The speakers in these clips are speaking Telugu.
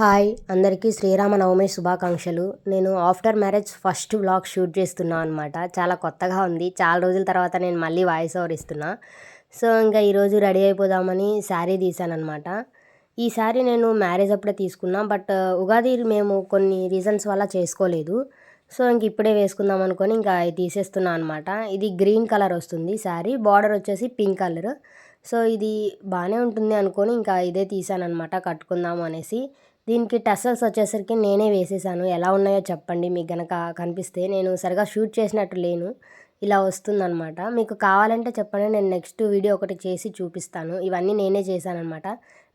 హాయ్ అందరికీ శ్రీరామనవమి శుభాకాంక్షలు. నేను after marriage first vlog shoot చేస్తున్నా అనమాట చాలా కొత్తగా ఉంది. చాలా రోజుల తర్వాత నేను మళ్ళీ వాయిస్ ఓవర్ ఇస్తున్నా. సో ఇంకా ఈరోజు రెడీ అయిపోదామని శారీ తీశానమాట అనమాట ఈ శారీ నేను మ్యారేజ్ అప్పుడే తీసుకున్నా. బట్ ఉగాది మేము కొన్ని రీజన్స్ వల్ల చేసుకోలేదు. సో ఇంక ఇప్పుడే వేసుకుందాం అనుకొని ఇంకా ఇది తీసేస్తున్నా అనమాట ఇది గ్రీన్ కలర్ వస్తుంది శారీ. బార్డర్ వచ్చేసి పింక్ కలర్. సో ఇది బాగానే ఉంటుంది అనుకొని ఇంకా ఇదే తీసాను అనమాట కట్టుకుందాము అనేసి. దీనికి టసల్స్ వచ్చేసరికి నేనే వేసేసాను. ఎలా ఉన్నాయో చెప్పండి. మీకు గనక కనిపిస్తే నేను సరిగా షూట్ చేసినట్టు లేను. ఇలా వస్తుందన్నమాట. మీకు కావాలంటే చెప్పండి. నేను నెక్స్ట్ వీడియో ఒకటి చేసి చూపిస్తాను. ఇవన్నీ నేనే చేశానమాట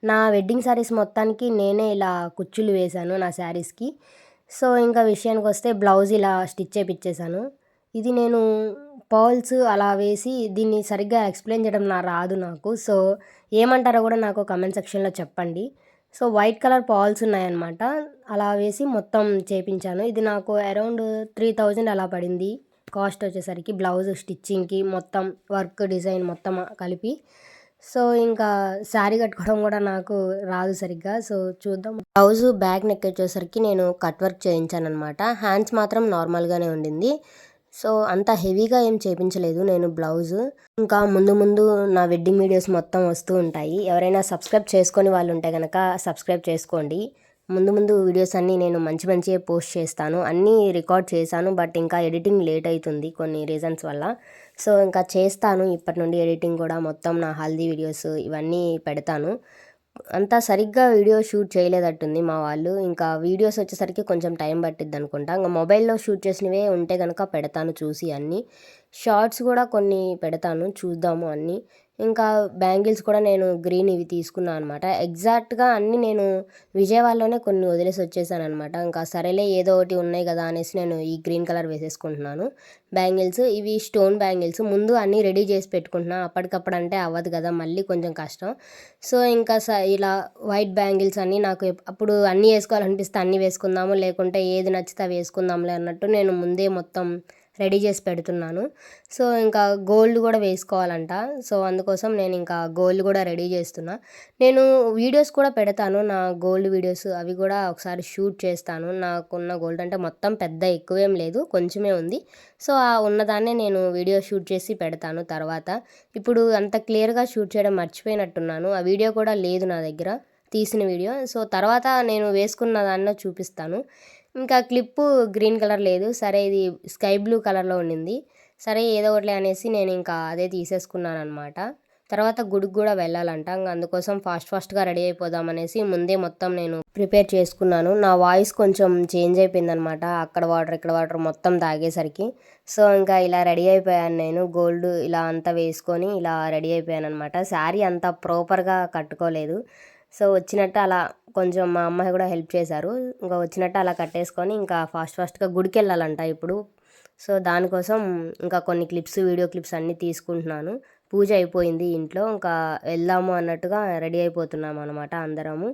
నా వెడ్డింగ్ శారీస్ మొత్తానికి నేనే ఇలా కుచ్చులు వేశాను నా శారీస్కి సో ఇంకా విషయానికి వస్తే బ్లౌజ్ ఇలా స్టిచ్ చేపించేశాను ఇది నేను పర్ల్స్ అలా వేసి దీన్ని సరిగ్గా ఎక్స్ప్లెయిన్ చేయడం నా రాదు నాకు. సో ఏమంటారో కూడా నాకు కమెంట్ సెక్షన్లో చెప్పండి. సో వైట్ కలర్ పాల్స్ ఉన్నాయన్నమాట. అలా వేసి మొత్తం చేపించాను. ఇది నాకు అరౌండ్ త్రీ థౌజండ్ అలా పడింది. కాస్ట్ వచ్చేసరికి బ్లౌజ్ స్టిచ్చింగ్కి మొత్తం వర్క్ డిజైన్ మొత్తం కలిపి. సో ఇంకా శారీ కట్టుకోవడం కూడా నాకు రాదు సరిగ్గా. సో చూద్దాం. బ్లౌజ్ బ్యాక్ నెక్ వచ్చేసరికి నేను కట్ వర్క్ చేయించాను అనమాట హ్యాండ్స్ మాత్రం నార్మల్గానే ఉండింది. సో అంత హెవీగా ఏం చేయించలేదు నేను బ్లౌజ్. ఇంకా ముందు ముందు నా వెడ్డింగ్ వీడియోస్ మొత్తం వస్తూ ఉంటాయి. ఎవరైనా సబ్స్క్రైబ్ చేసుకొని వాళ్ళు ఉంటే కనుక సబ్స్క్రైబ్ చేసుకోండి. ముందు ముందు వీడియోస్ అన్నీ నేను మంచి మంచిగా పోస్ట్ చేస్తాను. అన్నీ రికార్డ్ చేశాను బట్ ఇంకా ఎడిటింగ్ లేట్ అవుతుంది కొన్ని రీజన్స్ వల్ల. సో ఇంకా చేస్తాను. ఇప్పటి నుండి ఎడిటింగ్ కూడా మొత్తం నా హల్దీ వీడియోస్ ఇవన్నీ పెడతాను. అంతా సరిగ్గా వీడియో షూట్ చేయలేదట్టుంది మా వాళ్ళు. ఇంకా వీడియోస్ వచ్చేసరికి కొంచెం టైం పట్టిద్ది అనుకుంటా. ఇంకా మొబైల్లో షూట్ చేసినవే ఉంటే కనుక పెడతాను చూసి అన్నీ. షార్ట్స్ కూడా కొన్ని పెడతాను చూద్దాము అన్నీ. ఇంకా బ్యాంగిల్స్ కూడా నేను గ్రీన్ ఇవి తీసుకున్నాను అనమాట ఎగ్జాక్ట్గా అన్నీ నేను విజయవాడలోనే కొన్ని వదిలేసి వచ్చేసాను అనమాట ఇంకా సరేలే ఏదో ఒకటి ఉన్నాయి కదా అనేసి నేను ఈ గ్రీన్ కలర్ వేసేసుకుంటున్నాను. బ్యాంగిల్స్ ఇవి స్టోన్ బ్యాంగిల్స్. ముందు అన్నీ రెడీ చేసి పెట్టుకుంటున్నాను అప్పటికప్పుడు అంటే అవ్వదు కదా మళ్ళీ కొంచెం కష్టం. సో ఇంకా స ఇలా వైట్ బ్యాంగిల్స్ అన్నీ నాకు అప్పుడు అన్నీ వేసుకోవాలనిపిస్తే అన్నీ వేసుకుందాము లేకుంటే ఏది నచ్చితే వేసుకుందాంలే అన్నట్టు నేను ముందే మొత్తం రెడీ చేసి పెడుతున్నాను. సో ఇంకా గోల్డ్ కూడా వేసుకోవాలంట. సో అందుకోసం నేను ఇంకా గోల్డ్ కూడా రెడీ చేస్తున్నా. నేను వీడియోస్ కూడా పెడతాను. నా గోల్డ్ వీడియోస్ అవి కూడా ఒకసారి షూట్ చేస్తాను. నాకున్న గోల్డ్ అంటే మొత్తం పెద్ద ఎక్కువేం లేదు కొంచెమే ఉంది. సో ఆ ఉన్నదాన్నే నేను వీడియో షూట్ చేసి పెడతాను తర్వాత. ఇప్పుడు అంత క్లియర్గా షూట్ చేయడం మర్చిపోయినట్టున్నాను. ఆ వీడియో కూడా లేదు నా దగ్గర తీసిన వీడియో. సో తర్వాత నేను వేసుకున్న దాన్నో చూపిస్తాను. ఇంకా క్లిప్పు గ్రీన్ కలర్ లేదు. సరే ఇది స్కై బ్లూ కలర్లో ఉండింది. సరే ఏదో ఒకటి అనేసి నేను ఇంకా అదే తీసేసుకున్నాను అనమాట తర్వాత గుడికి కూడా వెళ్ళాలంట. అందుకోసం ఫాస్ట్ ఫాస్ట్గా రెడీ అయిపోదాం అనేసి ముందే మొత్తం నేను ప్రిపేర్ చేసుకున్నాను. నా వాయిస్ కొంచెం చేంజ్ అయిపోయిందనమాట అక్కడ వాటర్ ఇక్కడ వాటర్ మొత్తం తాగేసరికి. సో ఇంకా ఇలా రెడీ అయిపోయాను నేను. గోల్డ్ ఇలా అంతా వేసుకొని ఇలా రెడీ అయిపోయాను అనమాట శారీ అంత ప్రాపర్గా కట్టుకోలేదు. సో వచ్చినట్టు అలా కొంచెం మా అమ్మాయి కూడా హెల్ప్ చేశారు. ఇంకా వచ్చినట్టు అలా కట్టేసుకొని ఇంకా ఫాస్ట్ ఫాస్ట్గా గుడికి వెళ్ళాలంట ఇప్పుడు. సో దానికోసం ఇంకా కొన్ని క్లిప్స్ వీడియో క్లిప్స్ అన్నీ తీసుకుంటున్నాను. పూజ అయిపోయింది ఇంట్లో. ఇంకా వెళ్దాము అన్నట్టుగా రెడీ అయిపోతున్నాము అనమాట అందరము.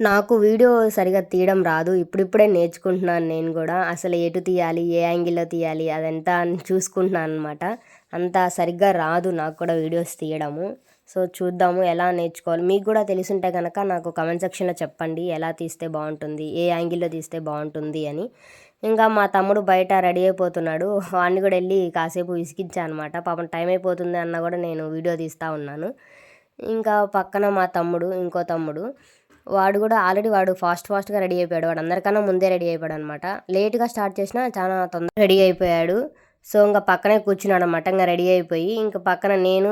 నాకు వీడియో సరిగా తీయడం రాదు. ఇప్పుడిప్పుడే నేర్చుకుంటున్నాను నేను కూడా. అసలు ఎటు తీయాలి ఏ యాంగిల్లో తీయాలి అదంతా చూసుకుంటున్నాను అనమాట అంత సరిగ్గా రాదు నాకు కూడా వీడియోస్ తీయడము. సో చూద్దాము ఎలా నేర్చుకోవాలి. మీకు కూడా తెలిసుంటే కనుక నాకు కమెంట్ సెక్షన్లో చెప్పండి. ఎలా తీస్తే బాగుంటుంది? ఏ యాంగిల్లో తీస్తే బాగుంటుంది అని. ఇంకా మా తమ్ముడు బయట రెడీ అయిపోతున్నాడు. వాడిని కూడా వెళ్ళి కాసేపు విసిగించా అనమాట పాపం టైం అయిపోతుంది అన్న కూడా నేను వీడియో తీస్తూ ఉన్నాను. ఇంకా పక్కన మా తమ్ముడు ఇంకో తమ్ముడు. వాడు కూడా ఆల్రెడీ వాడు ఫాస్ట్ ఫాస్ట్గా రెడీ అయిపోయాడు. వాడు అందరికన్నా ముందే రెడీ అయిపోయాడు అనమాట లేట్గా స్టార్ట్ చేసినా చాలా తొందరగా రెడీ అయిపోయాడు. సో ఇంకా పక్కనే కూర్చున్నాడు అనమాట ఇంకా రెడీ అయిపోయి ఇంకా పక్కన నేను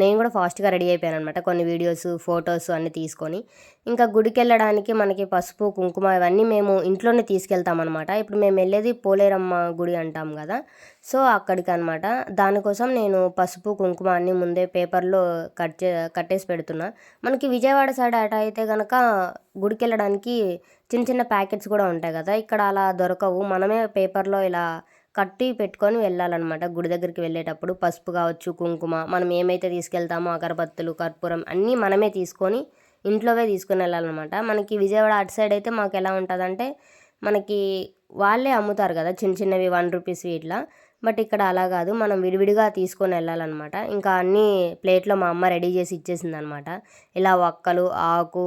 నేను కూడా ఫాస్ట్గా రెడీ అయిపోయాను అనమాట కొన్ని వీడియోస్ ఫొటోస్ అన్నీ తీసుకొని. ఇంకా గుడికి వెళ్ళడానికి మనకి పసుపు కుంకుమ ఇవన్నీ మేము ఇంట్లోనే తీసుకెళ్తాం అనమాట ఇప్పుడు మేము వెళ్ళేది పోలేరమ్మ గుడి అంటాం కదా. సో అక్కడికి అనమాట దానికోసం నేను పసుపు కుంకుమ అన్నీ ముందే పేపర్లో కట్ చే కట్టేసి పెడుతున్నా. మనకి విజయవాడ సైడ్ అట అయితే కనుక గుడికి వెళ్ళడానికి చిన్న చిన్న ప్యాకెట్స్ కూడా ఉంటాయి కదా. ఇక్కడ అలా దొరకవు. మనమే పేపర్లో ఇలా కట్టి పెట్టుకొని వెళ్ళాలన్నమాట. గుడి దగ్గరికి వెళ్ళేటప్పుడు పసుపు కావచ్చు కుంకుమ మనం ఏమైతే తీసుకెళ్తామో అగరబత్తులు కర్పూరం అన్నీ మనమే తీసుకొని ఇంట్లోవే తీసుకొని వెళ్ళాలన్నమాట. మనకి విజయవాడ అటు సైడ్ అయితే మాకు ఎలా ఉంటుందంటే మనకి వాళ్ళే అమ్ముతారు కదా చిన్న చిన్నవి వన్ రూపీస్ ఇట్లా. బట్ ఇక్కడ అలా కాదు మనం విడివిడిగా తీసుకొని వెళ్ళాలన్నమాట. ఇంకా అన్నీ ప్లేట్లో మా అమ్మ రెడీ చేసి ఇచ్చేసింది అనమాట ఇలా ఒక్కలు ఆకు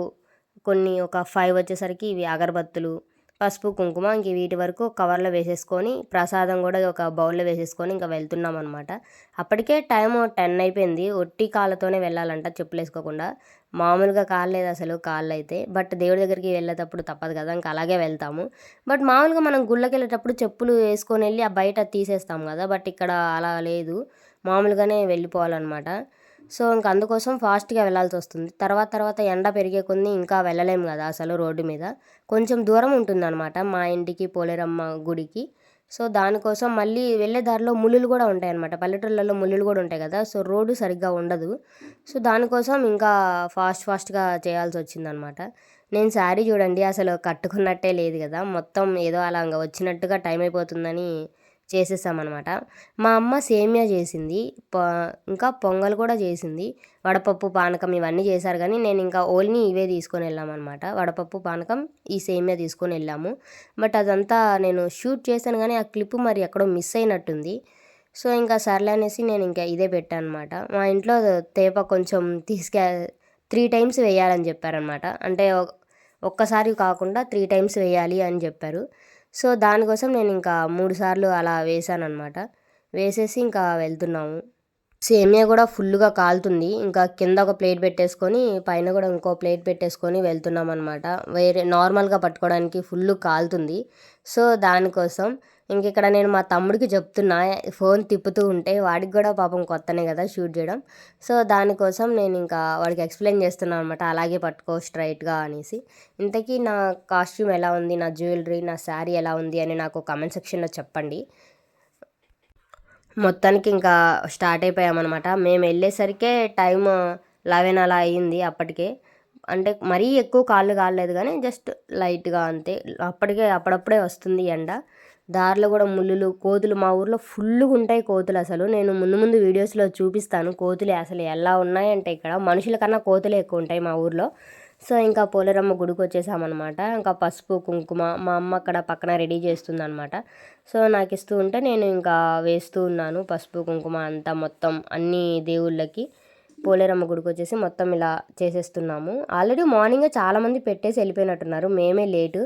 కొన్ని ఒక ఫైవ్ వచ్చేసరికి ఇవి అగరబత్తులు పసుపు కుంకుమ ఇంక వీటి వరకు కవర్లో వేసేసుకొని ప్రసాదం కూడా ఒక బౌల్లో వేసేసుకొని ఇంకా వెళ్తున్నాం అనమాట అప్పటికే టైం టెన్ అయిపోయింది. ఒట్టి కాళ్ళతోనే వెళ్ళాలంట చెప్పులు వేసుకోకుండా. మామూలుగా కాలేదు అసలు కాళ్ళు అయితే. బట్ దేవుడి దగ్గరికి వెళ్ళేటప్పుడు తప్పదు కదా ఇంకా అలాగే వెళ్తాము. బట్ మామూలుగా మనం గుళ్ళకి వెళ్ళేటప్పుడు చెప్పులు వేసుకొని వెళ్ళి ఆ బయట తీసేస్తాం కదా. బట్ ఇక్కడ అలా లేదు. మామూలుగానే వెళ్ళిపోవాలన్నమాట. సో ఇంక అందుకోసం ఫాస్ట్గా వెళ్ళాల్సి వస్తుంది. తర్వాత తర్వాత ఎండ పెరిగే కొన్ని ఇంకా వెళ్ళలేము కదా అసలు రోడ్డు మీద. కొంచెం దూరం ఉంటుందన్నమాట మా ఇంటికి పోలేరమ్మ గుడికి. సో దానికోసం మళ్ళీ వెళ్ళే దారిలో ముళ్ళులు కూడా ఉంటాయి అనమాట పల్లెటూళ్ళలో ముళ్ళులు కూడా ఉంటాయి కదా సో రోడ్డు సరిగ్గా ఉండదు. సో దానికోసం ఇంకా ఫాస్ట్ ఫాస్ట్గా చేయాల్సి వచ్చిందనమాట నేను శారీ చూడండి అసలు కట్టుకున్నట్టే లేదు కదా. మొత్తం ఏదో అలా వచ్చినట్టుగా టైం అయిపోతుందని చేసేసామన్నమాట. మా అమ్మ సేమియా చేసింది ఇంకా పొంగల్ కూడా చేసింది. వడపప్పు పానకం ఇవన్నీ చేశారు కానీ నేను ఇంకా ఓన్లీ ఇవే తీసుకొని వెళ్ళామన్నమాట. వడపప్పు పానకం ఈ సేమియా తీసుకొని వెళ్ళాము. బట్ అదంతా నేను షూట్ చేశాను కానీ ఆ క్లిప్ మరి ఎక్కడో మిస్ అయినట్టుంది. సో ఇంకా సర్లే అనేసి నేను ఇంకా ఇదే పెట్టాను అనమాట మా ఇంట్లో తేప కొంచెం తీసుకె త్రీ టైమ్స్ వేయాలని చెప్పారనమాట అంటే ఒక్కసారి కాకుండా త్రీ టైమ్స్ వేయాలి అని చెప్పారు. సో దానికోసం నేను ఇంకా మూడు సార్లు అలా వేసాను అనమాట వేసేసి ఇంకా వెళ్తున్నాము. సేమియా కూడా ఫుల్గా కాలుతుంది. ఇంకా కింద ఒక ప్లేట్ పెట్టేసుకొని పైన కూడా ఇంకో ప్లేట్ పెట్టేసుకొని వెళ్తున్నాం అనమాట వేరే నార్మల్గా పట్టుకోవడానికి ఫుల్ కాలుతుంది. సో దానికోసం ఇంక ఇక్కడ నేను మా తమ్ముడికి చెప్తున్నా ఫోన్ తిప్పుతూ ఉంటే వాడికి కూడా పాపం కొత్తనే కదా షూట్ చేయడం. సో దానికోసం నేను ఇంకా వాడికి ఎక్స్ప్లెయిన్ చేస్తున్నాను అనమాట అలాగే పట్టుకో స్ట్రైట్గా అనేసి. ఇంతకీ నా కాస్ట్యూమ్ ఎలా ఉంది నా జ్యువెలరీ నా శారీ ఎలా ఉంది అని నాకు కమెంట్ సెక్షన్లో చెప్పండి. మొత్తానికి ఇంకా స్టార్ట్ అయిపోయామన్నమాట. మేము వెళ్ళేసరికే టైం లెవెన్ అలా అయ్యింది అప్పటికే. అంటే మరీ ఎక్కువ కాళ్ళు కాలేదు కానీ జస్ట్ లైట్గా అంతే. అప్పటికే అప్పుడప్పుడే వస్తుంది ఎండ. దారిలో కూడా ముళ్ళులు కోతులు. మా ఊర్లో ఫుల్గా ఉంటాయి కోతులు అసలు. నేను ముందు ముందు వీడియోస్లో చూపిస్తాను కోతులు అసలు ఎలా ఉన్నాయంటే ఇక్కడ. మనుషుల కన్నా కోతులే ఎక్కువ ఉంటాయి మా ఊర్లో. సో ఇంకా పోలేరమ్మ గుడికి వచ్చేసామన్నమాట. ఇంకా పసుపు కుంకుమ మా అమ్మ అక్కడ పక్కన రెడీ చేస్తుంది అనమాట సో నాకు ఇస్తూ ఉంటే నేను ఇంకా వేస్తూ ఉన్నాను పసుపు కుంకుమ అంతా మొత్తం అన్ని దేవుళ్ళకి. పోలేరమ్మ గుడికి వచ్చేసి మొత్తం ఇలా చేసేస్తున్నాము. ఆల్రెడీ మార్నింగ్ చాలామంది పెట్టేసి వెళ్ళిపోయినట్టున్నారు. మేమే లేటు.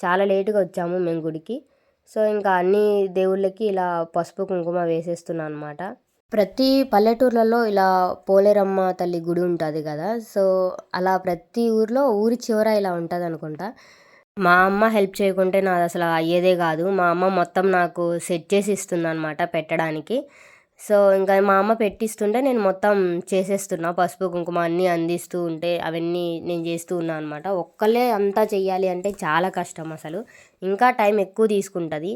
చాలా లేటుగా వచ్చాము మేము గుడికి. సో ఇంకా అన్ని దేవుళ్ళకి ఇలా పసుపు కుంకుమ వేసేస్తున్నాను అనమాట ప్రతి పల్లెటూర్లలో ఇలా పోలేరమ్మ తల్లి గుడి ఉంటుంది కదా సో అలా ప్రతి ఊర్లో ఊరి చివర ఇలా ఉంటుంది అనుకుంటా. మా అమ్మ హెల్ప్ చేయకుంటే నాది అసలు అయ్యేదే కాదు. మా అమ్మ మొత్తం నాకు సెట్ చేసి ఇస్తుంది అనమాట పెట్టడానికి. సో ఇంకా మా అమ్మ పెట్టిస్తుంటే నేను మొత్తం చేసేస్తున్నా. పసుపు కుంకుమ అన్నీ అందిస్తూ ఉంటే అవన్నీ నేను చేస్తూ ఉన్నాను అనమాట ఒక్కళ్ళే అంతా చెయ్యాలి అంటే చాలా కష్టం అసలు. ఇంకా టైం ఎక్కువ తీసుకుంటుంది.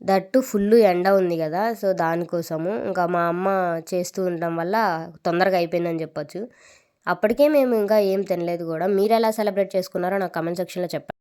దట్టు ఫుల్ ఎండ ఉంది కదా సో దానికోసము ఇంకా మా అమ్మ చేస్తూ ఉండడం వల్ల తొందరగా అయిపోయిందని చెప్పొచ్చు. అప్పటికే మేము ఇంకా ఏం తినలేదు కూడా. మీరు ఎలా సెలబ్రేట్ చేసుకున్నారో నాకు కమెంట్ సెక్షన్లో చెప్పండి.